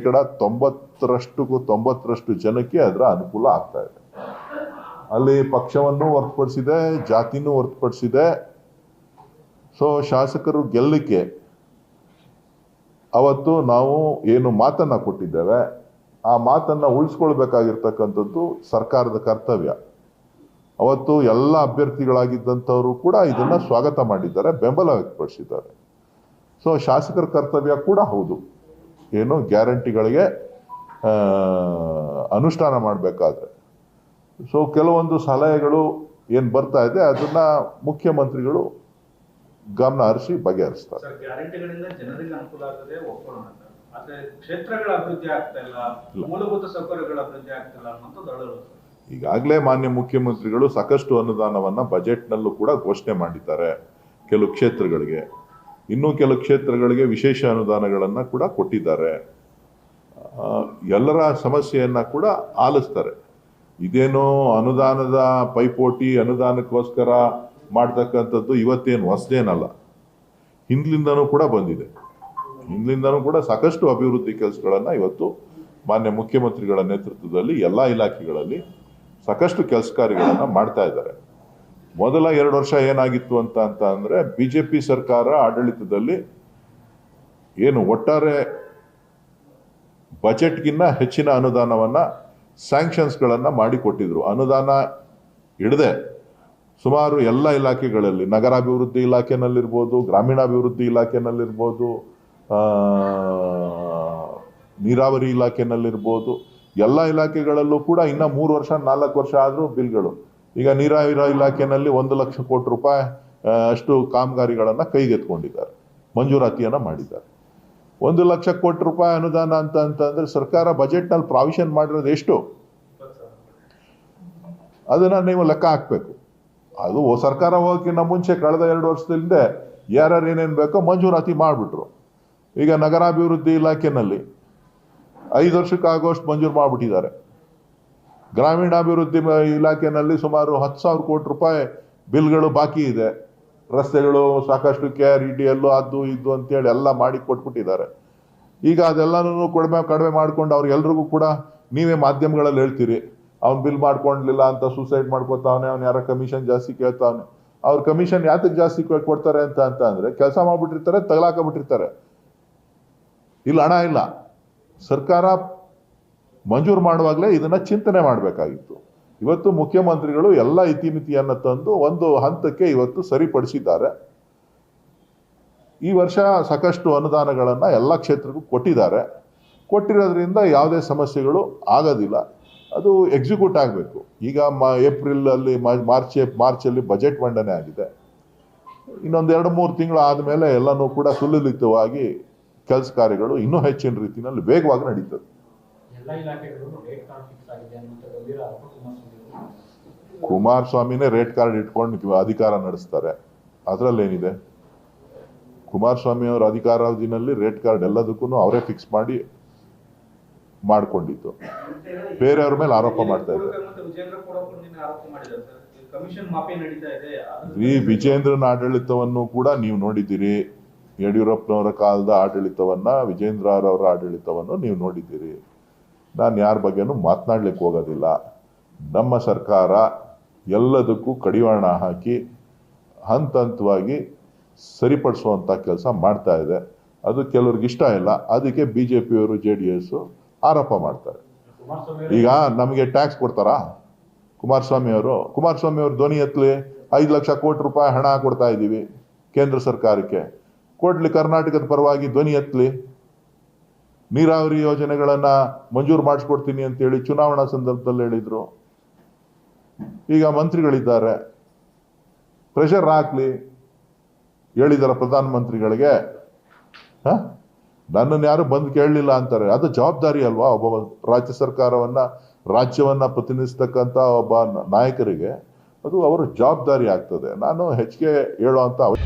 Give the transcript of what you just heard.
ಶೇಕಡ ತೊಂಬತ್ತರಷ್ಟು ತೊಂಬತ್ತರಷ್ಟು ಜನಕ್ಕೆ ಅದರ ಅನುಕೂಲ ಆಗ್ತಾ ಇದೆ. ಅಲ್ಲಿ ಪಕ್ಷವನ್ನು ಹೊರತುಪಡಿಸಿದೆ, ಜಾತಿನೂ ಹೊರತುಪಡಿಸಿದೆ. ಸೊ ಶಾಸಕರು ಗೆಲ್ಲಲಿಕ್ಕೆ ಅವತ್ತು ನಾವು ಏನು ಮಾತನ್ನ ಕೊಟ್ಟಿದ್ದೇವೆ, ಆ ಮಾತನ್ನ ಉಳಿಸ್ಕೊಳ್ಬೇಕಾಗಿರ್ತಕ್ಕಂಥದ್ದು ಸರ್ಕಾರದ ಕರ್ತವ್ಯ. ಅವತ್ತು ಎಲ್ಲ ಅಭ್ಯರ್ಥಿಗಳಾಗಿದ್ದಂಥವರು ಕೂಡ ಇದನ್ನ ಸ್ವಾಗತ ಮಾಡಿದ್ದಾರೆ, ಬೆಂಬಲ ವ್ಯಕ್ತಪಡಿಸಿದ್ದಾರೆ. ಸೊ ಶಾಸಕರ ಕರ್ತವ್ಯ ಕೂಡ ಹೌದು. ಏನು ಗ್ಯಾರಂಟಿಗಳಿಗೆ ಅನುಷ್ಠಾನ ಮಾಡಬೇಕಾದ್ರೆ. ಸೊ ಕೆಲವೊಂದು ಸಲಹೆಗಳು ಏನು ಬರ್ತಾ ಇದೆ ಅದನ್ನ ಮುಖ್ಯಮಂತ್ರಿಗಳು ಗಮನ ಹರಿಸಿ ಬಗೆಹರಿಸ್ತಾರೆ. ಈಗಾಗಲೇ ಮಾನ್ಯ ಮುಖ್ಯಮಂತ್ರಿಗಳು ಸಾಕಷ್ಟು ಅನುದಾನವನ್ನು ಬಜೆಟ್ನಲ್ಲೂ ಕೂಡ ಘೋಷಣೆ ಮಾಡಿದ್ದಾರೆ ಕೆಲವು ಕ್ಷೇತ್ರಗಳಿಗೆ. ಇನ್ನೂ ಕೆಲವು ಕ್ಷೇತ್ರಗಳಿಗೆ ವಿಶೇಷ ಅನುದಾನಗಳನ್ನು ಕೂಡ ಕೊಟ್ಟಿದ್ದಾರೆ. ಎಲ್ಲರ ಸಮಸ್ಯೆಯನ್ನು ಕೂಡ ಆಲಿಸ್ತಾರೆ. ಇದೇನೋ ಅನುದಾನದ ಪೈಪೋಟಿ, ಅನುದಾನಕ್ಕೋಸ್ಕರ ಮಾಡ್ತಕ್ಕಂಥದ್ದು ಇವತ್ತೇನು ಹೊಸದೇನಲ್ಲ. ಹಿಂದ್ಲಿಂದನೂ ಕೂಡ ಬಂದಿದೆ. ಹಿಂದ್ಲಿಂದನೂ ಕೂಡ ಸಾಕಷ್ಟು ಅಭಿವೃದ್ಧಿ ಕೆಲಸಗಳನ್ನು ಇವತ್ತು ಮಾನ್ಯ ಮುಖ್ಯಮಂತ್ರಿಗಳ ನೇತೃತ್ವದಲ್ಲಿ ಎಲ್ಲ ಇಲಾಖೆಗಳಲ್ಲಿ ಸಾಕಷ್ಟು ಕೆಲಸ ಕಾರ್ಯಗಳನ್ನು ಮಾಡ್ತಾ ಇದ್ದಾರೆ. ಮೊದಲ ಎರಡು ವರ್ಷ ಏನಾಗಿತ್ತು ಅಂತ ಅಂತ ಜೆ ಪಿ ಸರ್ಕಾರ ಆಡಳಿತದಲ್ಲಿ ಏನು ಒಟ್ಟಾರೆ ಬಜೆಟ್ಗಿನ್ನ ಹೆಚ್ಚಿನ ಅನುದಾನವನ್ನ ಸ್ಯಾಂಕ್ಷನ್ಸ್ಗಳನ್ನು ಮಾಡಿಕೊಟ್ಟಿದ್ರು. ಅನುದಾನ ಇಡದೆ ಸುಮಾರು ಎಲ್ಲ ಇಲಾಖೆಗಳಲ್ಲಿ, ನಗರಾಭಿವೃದ್ಧಿ ಇಲಾಖೆನಲ್ಲಿರ್ಬೋದು, ಗ್ರಾಮೀಣಾಭಿವೃದ್ಧಿ ಇಲಾಖೆನಲ್ಲಿರ್ಬೋದು ನೀರಾವರಿ ಇಲಾಖೆನಲ್ಲಿರ್ಬೋದು, ಎಲ್ಲ ಇಲಾಖೆಗಳಲ್ಲೂ ಕೂಡ ಇನ್ನೂ ಮೂರು ವರ್ಷ ನಾಲ್ಕು ವರ್ಷ ಆದರೂ ಬಿಲ್ಗಳು. ಈಗ ನೀರಾವರಿ ಇಲಾಖೆಯಲ್ಲಿ ಒಂದು ಲಕ್ಷ ಕೋಟಿ ರೂಪಾಯಿ ಅಷ್ಟು ಕಾಮಗಾರಿಗಳನ್ನ ಕೈಗೆತ್ಕೊಂಡಿದ್ದಾರೆ ಮಂಜೂರಾತಿಯನ್ನ ಮಾಡಿದ್ದಾರೆ. ಒಂದು ಲಕ್ಷ ಕೋಟಿ ರೂಪಾಯಿ ಅನುದಾನ ಅಂತ ಅಂತಂದ್ರೆ ಸರ್ಕಾರ ಬಜೆಟ್ನಲ್ಲಿ ಪ್ರಾವಿಷನ್ ಮಾಡಿರೋದು ಎಷ್ಟು? ಅದನ್ನು ನೀವು ಲೆಕ್ಕ ಹಾಕ್ಬೇಕು. ಅದು ಸರ್ಕಾರ ಹೋಗೋಕ್ಕಿಂತ ಮುಂಚೆ ಕಳೆದ ಎರಡು ವರ್ಷದಿಂದ ಯಾರ್ಯಾರು ಏನೇನು ಬೇಕೋ ಮಂಜೂರಾತಿ ಮಾಡಿಬಿಟ್ರು. ಈಗ ನಗರಾಭಿವೃದ್ಧಿ ಇಲಾಖೆನಲ್ಲಿ ಐದು ವರ್ಷಕ್ಕಾಗುವಷ್ಟು ಮಂಜೂರು ಮಾಡಿಬಿಟ್ಟಿದ್ದಾರೆ. ಗ್ರಾಮೀಣಾಭಿವೃದ್ಧಿ ಇಲಾಖೆಯಲ್ಲಿ ಸುಮಾರು ಹತ್ತು ಸಾವಿರ ಕೋಟಿ ರೂಪಾಯಿ ಬಿಲ್ಗಳು ಬಾಕಿ ಇದೆ. ರಸ್ತೆಗಳು ಸಾಕಷ್ಟು ಕೆ ಆರ್ ಇ ಡಿ ಎಲ್ಲೋ ಅದು ಇದು ಅಂತೇಳಿ ಎಲ್ಲ ಮಾಡಿ ಕೊಟ್ಬಿಟ್ಟಿದ್ದಾರೆ. ಈಗ ಅದೆಲ್ಲನೂ ಕಡಿಮೆ ಕಡಿಮೆ ಮಾಡ್ಕೊಂಡು ಅವ್ರಿಗೆಲ್ರಿಗೂ ಕೂಡ ನೀವೇ ಮಾಧ್ಯಮಗಳಲ್ಲಿ ಹೇಳ್ತೀರಿ. ಅವ್ನು ಬಿಲ್ ಮಾಡ್ಕೊಂಡಿಲ್ಲ ಅಂತ ಸೂಸೈಡ್ ಮಾಡ್ಕೊತಾವನೆ, ಅವ್ನು ಯಾರ ಕಮಿಷನ್ ಜಾಸ್ತಿ ಕೇಳ್ತಾವನೆ. ಅವ್ರ ಕಮಿಷನ್ ಯಾತಕ್ಕೆ ಜಾಸ್ತಿ ಕೊಡ್ತಾರೆ ಅಂತ ಅಂತ ಅಂದರೆ ಕೆಲಸ ಮಾಡ್ಬಿಟ್ಟಿರ್ತಾರೆ ತಗಲಾಕಬಿಟ್ಟಿರ್ತಾರೆ ಇಲ್ಲ, ಹಣ ಇಲ್ಲ. ಸರ್ಕಾರ ಮಂಜೂರು ಮಾಡುವಾಗಲೇ ಇದನ್ನ ಚಿಂತನೆ ಮಾಡಬೇಕಾಗಿತ್ತು. ಇವತ್ತು ಮುಖ್ಯಮಂತ್ರಿಗಳು ಎಲ್ಲ ಇತಿಮಿತಿಯನ್ನು ತಂದು ಒಂದು ಹಂತಕ್ಕೆ ಇವತ್ತು ಸರಿಪಡಿಸಿದ್ದಾರೆ. ಈ ವರ್ಷ ಸಾಕಷ್ಟು ಅನುದಾನಗಳನ್ನು ಎಲ್ಲ ಕ್ಷೇತ್ರಕ್ಕೂ ಕೊಟ್ಟಿದ್ದಾರೆ. ಕೊಟ್ಟಿರೋದ್ರಿಂದ ಯಾವುದೇ ಸಮಸ್ಯೆಗಳು ಆಗೋದಿಲ್ಲ. ಅದು ಎಕ್ಸಿಕ್ಯೂಟ್ ಆಗಬೇಕು. ಈಗ ಮ, ಏಪ್ರಿಲಲ್ಲಿ ಮಾರ್ಚ್, ಮಾರ್ಚಲ್ಲಿ ಬಜೆಟ್ ಮಂಡನೆ ಆಗಿದೆ. ಇನ್ನೊಂದು ಎರಡು, ಮೂರು ತಿಂಗಳು ಆದಮೇಲೆ ಎಲ್ಲನೂ ಕೂಡ ಸುಲಲಿತವಾಗಿ ಕೆಲಸ ಕಾರ್ಯಗಳು ಇನ್ನೂ ಹೆಚ್ಚಿನ ರೀತಿಯಲ್ಲಿ ವೇಗವಾಗಿ ನಡೀತದೆ. ಎಲ್ಲ ಇಲಾಖೆಗಳು ರೇಟ್ ಕಾರ್ಡ್ ಫಿಕ್ಸ್ ಆಗಿದೆ ಅನ್ನುವಂಥ ಗಂಭೀರ ಆರೋಪ ಕುಮಾರಸ್ವಾಮಿ ಅವರು. ಕುಮಾರಸ್ವಾಮಿನೇ ರೇಟ್ ಕಾರ್ಡ್ ಇಟ್ಕೊಂಡು ಅಧಿಕಾರ ನಡೆಸ್ತಾರೆ. ಅದರಲ್ಲೇನಿದೆ? ಕುಮಾರಸ್ವಾಮಿ ಅವರ ಅಧಿಕಾರಾವಧಿನಲ್ಲಿ ರೇಟ್ ಕಾರ್ಡ್ ಎಲ್ಲದಕ್ಕೂ ಅವರೇ ಫಿಕ್ಸ್ ಮಾಡಿ ಮಾಡ್ಕೊಂಡಿತ್ತು ಬೇರೆಯವ್ರ ಮೇಲೆ ಆರೋಪ ಮಾಡ್ತಾ ಇದ್ದಾರೆ. ವಿಜೇಂದ್ರ ಕೂಡ ನಿನ್ನೆ ಆರೋಪ ಮಾಡಿದ್ದಾರೆ ಸರ್. ಕಮಿಷನ್ ಮಾಫಿ ನಡೀತಾ ಇದೆ. ಅದು- ಈ ವಿಜೇಂದ್ರನ ಆಡಳಿತವನ್ನು ಕೂಡ ನೀವು ನೋಡಿದ್ದೀರಿ. ಯಡಿಯೂರಪ್ಪನವರ ಕಾಲದ ಆಡಳಿತವನ್ನ ವಿಜೇಂದ್ರ ಅವರ ಆಡಳಿತವನ್ನು ನೀವು ನೋಡಿದ್ದೀರಿ. ನಾನು ಯಾರ ಬಗ್ಗೆನೂ ಮಾತನಾಡ್ಲಿಕ್ಕೆ ಹೋಗೋದಿಲ್ಲ. ನಮ್ಮ ಸರ್ಕಾರ ಎಲ್ಲದಕ್ಕೂ ಕಡಿವಾಣ ಹಾಕಿ ಹಂತ ಹಂತವಾಗಿ ಸರಿಪಡಿಸುವಂಥ ಕೆಲಸ ಮಾಡ್ತಾ ಇದೆ. ಅದು ಕೆಲವ್ರಿಗೆ ಇಷ್ಟ ಇಲ್ಲ. ಅದಕ್ಕೆ ಬಿ ಜೆ ಪಿಯವರು ಜೆ ಡಿ ಎಸ್ ಆರೋಪ ಮಾಡ್ತಾರೆ. ಈಗ ನಮಗೆ ಟ್ಯಾಕ್ಸ್ ಕೊಡ್ತಾರಾ? ಕುಮಾರಸ್ವಾಮಿ ಅವರು? ಕುಮಾರಸ್ವಾಮಿ ಅವರು ಧ್ವನಿ ಎತ್ತಲಿ ಐದು ಲಕ್ಷ ಕೋಟಿ ರೂಪಾಯಿ ಹಣ ಕೊಡ್ತಾ ಇದ್ದೀವಿ ಕೇಂದ್ರ ಸರ್ಕಾರಕ್ಕೆ. ಕೊಡ್ಲಿ ಕರ್ನಾಟಕದ ಪರವಾಗಿ ಧ್ವನಿ ಎತ್ತಲಿ ನೀರಾವರಿ ಯೋಜನೆಗಳನ್ನ ಮಂಜೂರು ಮಾಡಿಸ್ಕೊಡ್ತೀನಿ ಅಂತೇಳಿ ಚುನಾವಣಾ ಸಂದರ್ಭದಲ್ಲಿ ಹೇಳಿದ್ರು. ಈಗ ಮಂತ್ರಿಗಳಿದ್ದಾರೆ. ಪ್ರೆಷರ್ ಹಾಕ್ಲಿ ಹೇಳಿದಾರ ಪ್ರಧಾನಮಂತ್ರಿಗಳಿಗೆ. ಹ? ನನ್ನನ್ನು ಯಾರು ಬಂದು ಕೇಳಲಿಲ್ಲ ಅಂತಾರೆ. ಅದು ಜವಾಬ್ದಾರಿ ಅಲ್ವಾ? ಒಬ್ಬ ರಾಜ್ಯ ಸರ್ಕಾರವನ್ನ, ರಾಜ್ಯವನ್ನ ಪ್ರತಿನಿಧಿಸ್ತಕ್ಕಂಥ ಒಬ್ಬ ನಾಯಕರಿಗೆ ಅದು ಅವರ ಜವಾಬ್ದಾರಿ ಆಗ್ತದೆ. ನಾನು ಹೆಚ್ಚಿಗೆ ಅವ-